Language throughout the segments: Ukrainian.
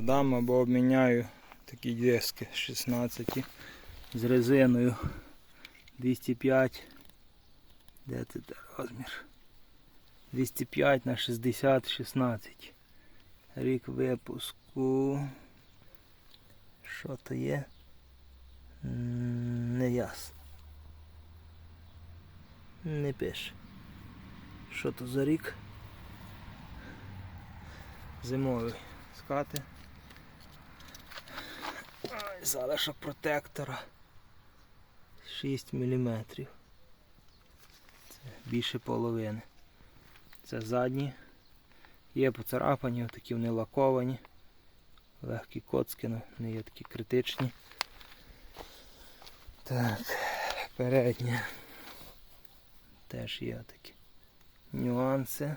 продам або обміняю такі диски 16 з резиною 205. Де це розмір? 205 на 60 16. Рік випуску. Що то є? Не ясно. Не пише. Що то за рік? Зимовий скати. Ой, залишок протектора. 6 мм. Це більше половини. Це задні. Є поцарапані, такі вони лаковані. Легкі коцки, але не є такі критичні. Так, переднє. Теж є такі нюанси.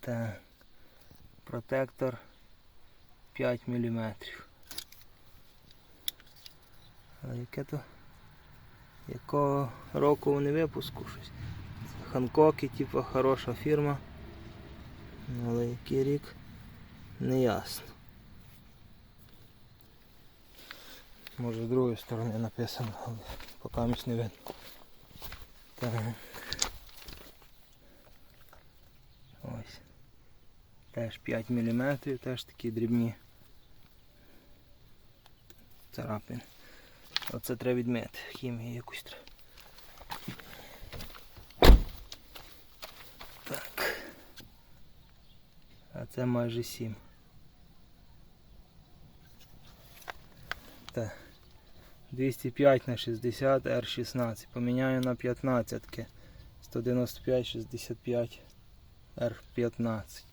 Так. Протектор 5 мм. А яке то? Якого року вони випуску щось? Це Ханкоки, типу, хороша фірма. Але який рік не ясно. Може з другої сторони написано, але поки між не видно. Так. Ось. Теж 5 мм, теж такі дрібні царапини. Оце треба відмити, хімію якусь треба. Так. А це майже 7. Так. 205 на 60 R16. Поміняю на 15. 195 65 R15.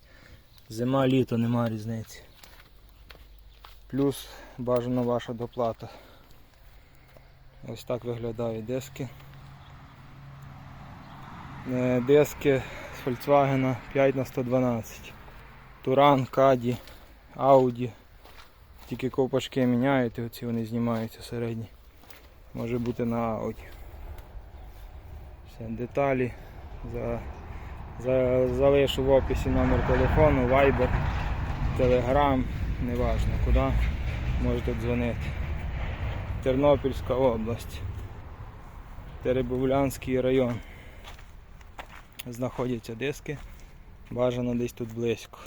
Зима, літо, нема різниці. Плюс бажана ваша доплата. Ось так виглядають диски. Е, Диски з Volkswagen 5 на 112 Туран, Каді, Ауді. Тільки ковпачки міняють оці вони знімаються середні. Може бути на Ауді. Все, деталі. За, за, залишу в описі номер телефону, Viber, Telegram, неважно куди. Можете дзвонити. Тернопільська область. Теребовлянський район. Знаходяться диски. Бажано десь тут близько.